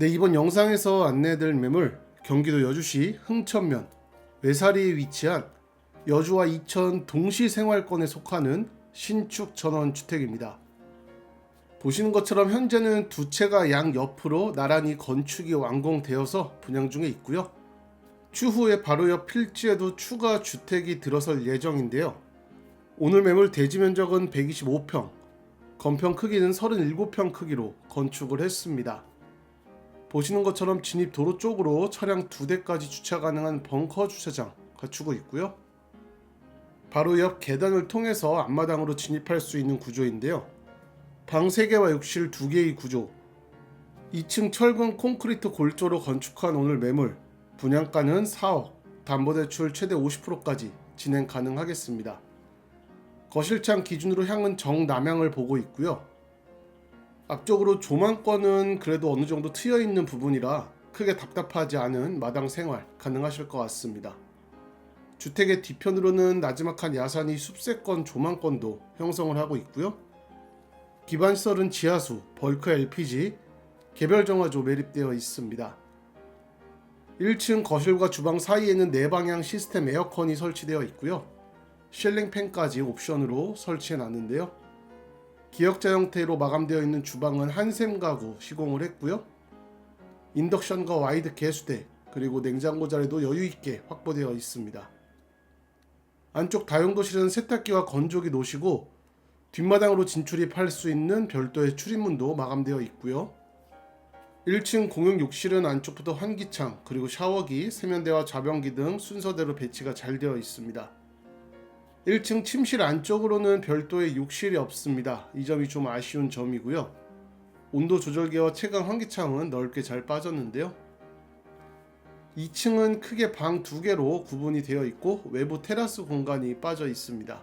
네, 이번 영상에서 안내해드릴 매물 경기도 여주시 흥천면 외사리에 위치한 여주와 이천 동시 생활권에 속하는 신축 전원 주택입니다. 보시는 것처럼 현재는 두 채가 양 옆으로 나란히 건축이 완공되어서 분양 중에 있고요. 추후에 바로 옆 필지에도 추가 주택이 들어설 예정인데요. 오늘 매물 대지 면적은 125평, 건평 크기는 37평 크기로 건축을 했습니다. 보시는 것처럼 진입 도로 쪽으로 차량 두 대까지 주차 가능한 벙커 주차장 갖추고 있고요. 바로 옆 계단을 통해서 앞마당으로 진입할 수 있는 구조인데요. 방 3개와 욕실 2개의 구조. 2층 철근 콘크리트 골조로 건축한 오늘 매물. 분양가는 4억, 담보대출 최대 50%까지 진행 가능하겠습니다. 거실창 기준으로 향은 정남향을 보고 있고요. 앞쪽으로 조망권은 그래도 어느 정도 트여 있는 부분이라 크게 답답하지 않은 마당 생활 가능하실 것 같습니다. 주택의 뒤편으로는 나지막한 야산이 숲세권 조망권도 형성을 하고 있고요. 기반 시설은 지하수, 벌크 LPG, 개별 정화조 매립되어 있습니다. 1층 거실과 주방 사이에는 네 방향 시스템 에어컨이 설치되어 있고요. 실링 팬까지 옵션으로 설치해 놨는데요. 기역자 형태로 마감되어 있는 주방은 한샘 가구 시공을 했고요. 인덕션과 와이드 개수대 그리고 냉장고 자리도 여유 있게 확보되어 있습니다. 안쪽 다용도실은 세탁기와 건조기 놓으시고 뒷마당으로 진출입할 수 있는 별도의 출입문도 마감되어 있고요. 1층 공용 욕실은 안쪽부터 환기창 그리고 샤워기, 세면대와 좌변기 등 순서대로 배치가 잘 되어 있습니다. 1층 침실 안쪽으로는 별도의 욕실이 없습니다. 이 점이 좀 아쉬운 점이고요. 온도 조절기와 채광 환기창은 넓게 잘 빠졌는데요. 2층은 크게 방 두 개로 구분이 되어 있고 외부 테라스 공간이 빠져 있습니다.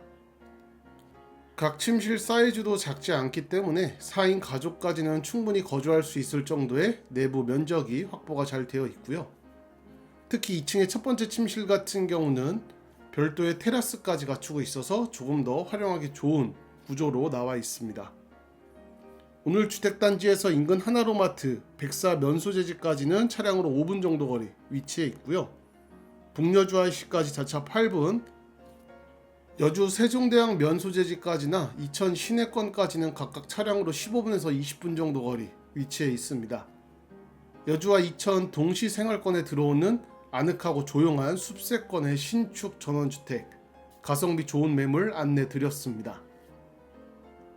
각 침실 사이즈도 작지 않기 때문에 4인 가족까지는 충분히 거주할 수 있을 정도의 내부 면적이 확보가 잘 되어 있고요. 특히 2층의 첫 번째 침실 같은 경우는 별도의 테라스까지 갖추고 있어서 조금 더 활용하기 좋은 구조로 나와 있습니다. 오늘 주택단지에서 인근 하나로마트, 백사 면소재지까지는 차량으로 5분 정도 거리 위치해 있고요. 북여주 IC까지 자차 8분, 여주 세종대왕 면소재지까지나 이천 시내권까지는 각각 차량으로 15분에서 20분 정도 거리 위치해 있습니다. 여주와 이천 동시 생활권에 들어오는 아늑하고 조용한 숲세권의 신축 전원주택 가성비 좋은 매물 안내 드렸습니다.